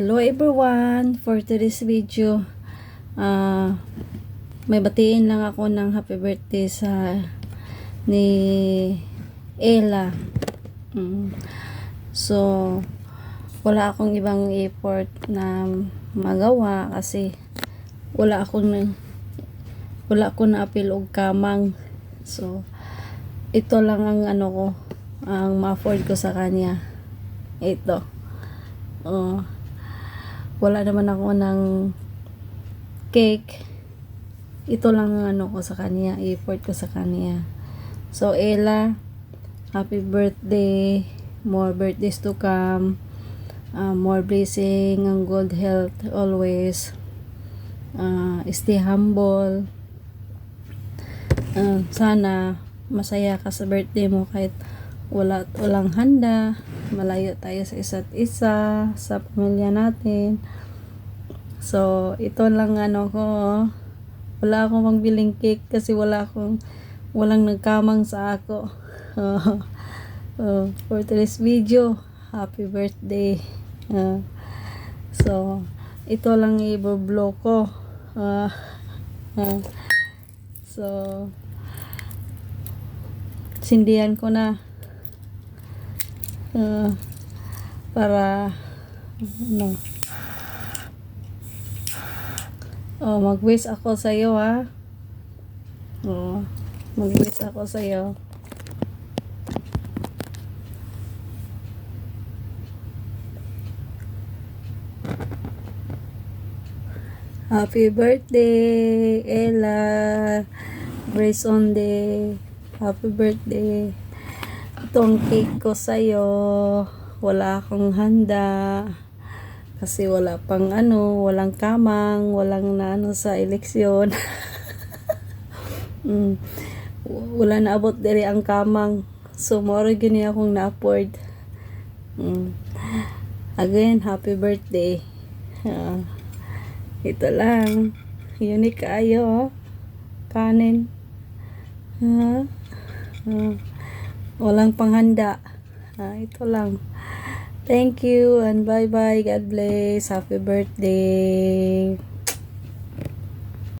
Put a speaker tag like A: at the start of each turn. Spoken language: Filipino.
A: hello everyone! For today's video, ah may batiin lang ako ng happy birthday sa ni Ella. Mm. So, wala akong ibang effort na magawa kasi wala akong wala akong na-appeal og kamang. So, ito lang ang ano ko, ang ma-afford ko sa kanya. Ito. Oh, wala naman ako ng cake. Ito lang ang ano ko sa kanya, effort ko sa kanya. So, Ella, happy birthday. More birthdays to come. Uh, more blessing and good health always. Uh, stay humble. Uh, sana masaya ka sa birthday mo kahit wala walang handa. Malayo tayo sa isa't isa sa pamilya natin. So ito lang ano ko wala akong pangbiling cake kasi wala akong walang nagkamang sa ako. Uh, for today's video happy birthday. Uh, so ito lang i-vlog ko. Uh, uh, so sindihan ko na uh, para ano oh mag-wish ako sa iyo ha oh mag-wish ako sa iyo Happy birthday, Ella. Brace on day. Happy birthday. Itong cake ko sa'yo. Wala akong handa. Kasi wala pang ano, walang kamang, walang na ano sa eleksyon. mm. Wala na abot diri ang kamang. So, moro gini akong na-afford. Mm. Again, happy birthday. Ah. ito lang. Unique kayo. oh. Kanin. Ha? Ah. Walang panghanda. Ah, ito lang. Thank you and bye-bye. God bless. Happy birthday.